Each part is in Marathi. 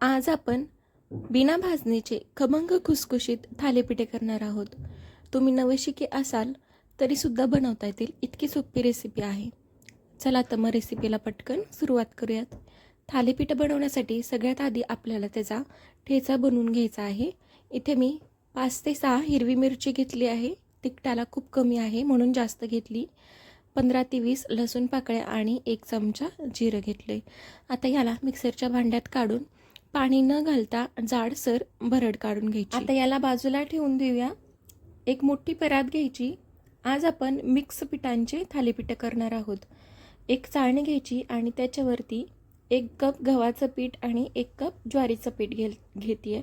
आज आपण बिना भाजणीचे खमंग खुसखुशीत थालीपीठे करणार आहोत. तुम्ही नवशिके असाल तरीसुद्धा बनवता येतील इतकी सोपी रेसिपी आहे. चला तर मग रेसिपीला पटकन सुरुवात करूयात. थालीपीठ बनवण्यासाठी सगळ्यात आधी आपल्याला त्याचा ठेचा बनवून घ्यायचा आहे. इथे मी पाच ते सहा हिरवी मिरची घेतली आहे. तिखटाला खूप कमी आहे म्हणून जास्त घेतली. पंधरा ते वीस लसूण पाकळ्या आणि एक चमचा जिरं घेतले आता याला मिक्सरच्या भांड्यात काढून पाणी न घालता जाडसर भरड काढून घ्यायची. आता याला बाजूला ठेवून देऊया. एक मोठी परात घ्यायची. आज आपण मिक्स पिठांचे थालीपीठं करणार आहोत. एक चाळणी घ्यायची आणि त्याच्यावरती एक कप गव्हाचं पीठ आणि एक कप ज्वारीचं पीठ घे घेते आहे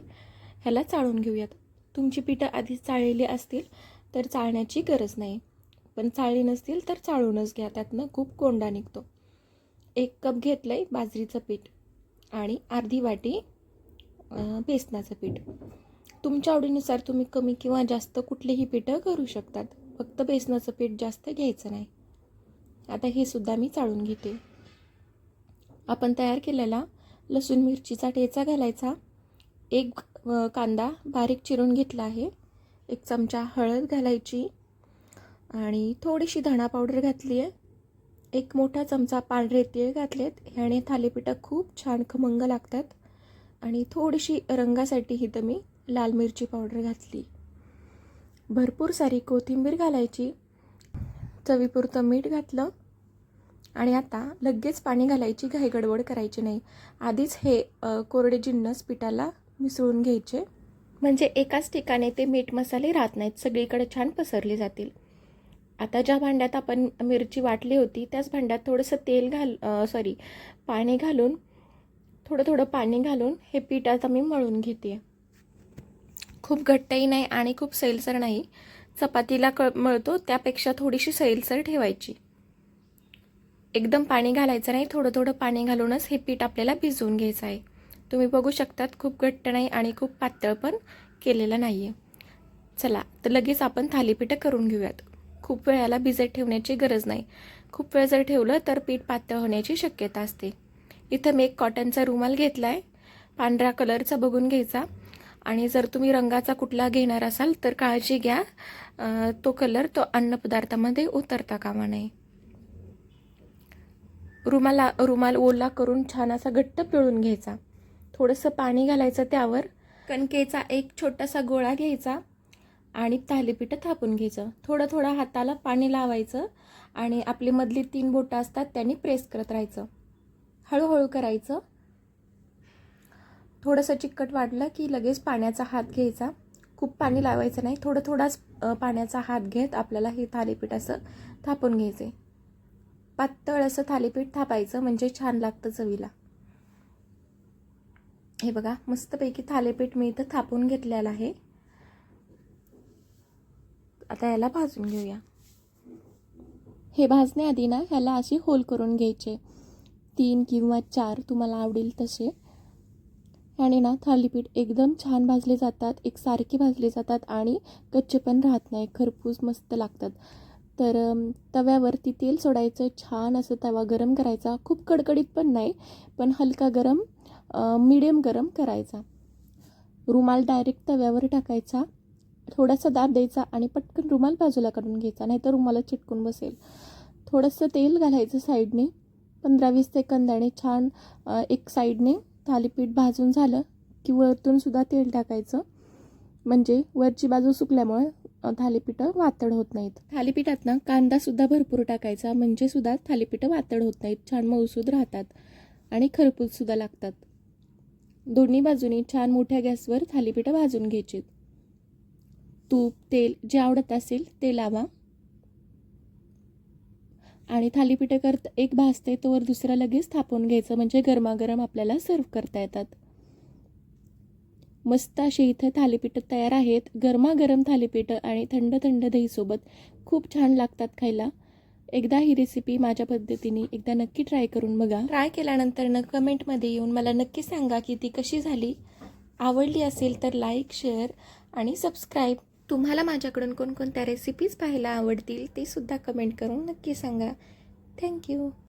ह्याला चाळून घेऊयात. तुमची पिठं आधीच चाळलेली असतील तर चाळण्याची गरज नाही. पण चाळली नसतील तर चाळूनच घ्या. त्यातनं खूप कोंडा निघतो. एक कप घेतलं आहे बाजरीचं पीठ. आणि अर्धी वाटी बेसनाचं पीठ. तुमच्या आवडीनुसार तुम्ही कमी किंवा जास्त कुठलीही पिठं करू शकतात. फक्त बेसनाचं पीठ जास्त घ्यायचं नाही. आता हे सुद्धा मी चाळून घेते. आपण तयार केलेला लसूण मिरचीचा ठेचा घालायचा. एक कांदा बारीक चिरून घेतला आहे. एक चमचा हळद घालायची. आणि थोडीशी धणा पावडर घातली आहे एक मोठा चमचा पांढरे तीळ घातलेत. ह्याने थालीपीठं खूप छान खमंग लागतात. आणि थोडीशी रंगासाठी इथं मी लाल मिरची पावडर घातली. भरपूर सारी कोथिंबीर घालायची. चवीपुरतं मीठ घातलं. आणि आता लगेच पाणी घालायची. घाई गडबड करायची नाही. आधीच हे कोरडे जिन्नस पिठाला मिसळून घ्यायचे. म्हणजे एकाच ठिकाणी ते मीठ मसाले राहत नाहीत. सगळीकडे छान पसरले जातील. आता ज्या भांड्यात आपण मिरची वाटली होती त्याच भांड्यात थोडंसं तेल घाल सॉरी पाणी घालून थोडं थोडं पाणी घालून हे पीठ आता मी मळून घेते. खूप घट्टही नाही आणि खूप सैलसर नाही. चपातीला क मळतो त्यापेक्षा थोडीशी सैलसर ठेवायची. एकदम पाणी घालायचं नाही थोडं थोडं पाणी घालूनच हे पीठ आपल्याला भिजवून घ्यायचं आहे. तुम्ही बघू शकतात खूप घट्ट नाही आणि खूप पातळ पण केलेलं नाही आहे चला तर लगेच आपण थालीपीठं करून घेऊयात. खूप वेळाला भिजत ठेवण्याची गरज नाही. खूप वेळ जर ठेवलं तर पीठ पातळ होण्याची शक्यता असते. इथं मी एक कॉटनचा रुमाल घेतला आहे पांढऱ्या कलरचा बघून घ्यायचा. आणि जर तुम्ही रंगाचा कुठला घेणार असाल तर काळजी घ्या. तो कलर तो अन्नपदार्थामध्ये उतरता कामा नये. रुमाला रुमाल ओला करून छान असा घट्ट पिळून घ्यायचा. थोडंसं पाणी घालायचं त्यावर. कणकेचा एक छोटासा गोळा घ्यायचा. आणि थालीपीठं थापून घ्यायचं. थोडं थोडं हाताला पाणी लावायचं आणि आपली मधली तीन बोटं असतात त्यांनी प्रेस करत राहायचं. हळूहळू करायचं. थोडंसं चिकट वाटलं की लगेच पाण्याचा हात घ्यायचा. खूप पाणी लावायचं नाही. थोडं थोडाच पाण्याचा हात घेत आपल्याला हे थालीपीठ असं थापून घ्यायचे पातळ असं थालीपीठ थापायचं म्हणजे छान लागतं चवीला. हे बघा मस्तपैकी थालीपीठ मी इथं थापून घेतलेलं आहे. आता याला भाजून घेऊया. हे भाजण्याआधी ना ह्याला अशी होल करून घ्यायचे. तीन किंवा चार तुम्हाला आवडेल तसे. आणि ना थालीपीठ एकदम छान भाजले जातात एकसारखे भाजले जातात आणि कच्चे पण राहत नाही खरपूस मस्त लागतात. तर तव्यावरती तेल सोडायचं छान असं तवा गरम करायचा. खूप कडकडीत पण नाही पण हलका गरम मीडियम गरम करायचा. रुमाल डायरेक्ट तव्यावर टाकायचा. थोडासा दाब द्यायचा आणि पटकन रुमाल बाजूला काढून घ्यायचा नाही तर रुमाला चिटकून बसेल. थोडंसं तेल घालायचं साईडने पंधरा वीस सेकंदाने छान एक साईडने थालीपीठ भाजून झालं की वरतून सुद्धा तेल टाकायचं. म्हणजे वरची बाजू सुकल्यामुळे थालीपीठं वातड होत नाहीत. थालीपीठात ना कांदासुद्धा भरपूर टाकायचा म्हणजे सुद्धा थालीपीठं वातड होत नाहीत छान मऊसूद राहतात आणि खरपूससुद्धा लागतात. दोन्ही बाजूनी छान मोठ्या गॅसवर थालीपीठं भाजून घ्यायची तूप तेल जे आवडत असेल ते लावा. आणि थालीपीठं करत एक भाजते तोवर दुसरा लगेच थापून घ्यायचं. म्हणजे गरमागरम आपल्याला सर्व करता येतात. मस्त असे इथं थालीपीठं तयार आहेत. गरमागरम थालीपीठं आणि थंड थंड दहीसोबत खूप छान लागतात खायला. एकदा ही रेसिपी माझ्या पद्धतीने एकदा नक्की ट्राय करून बघा. ट्राय केल्यानंतर न कमेंटमध्ये येऊन मला नक्की सांगा की ती कशी झाली. आवडली असेल तर लाईक शेअर आणि सबस्क्राईब तुम्हाला माझ्याकडून कोणकोणत्या रेसिपीज पाहायला आवडतील ते सुद्धा कमेंट करून नक्की सांगा. थँक्यू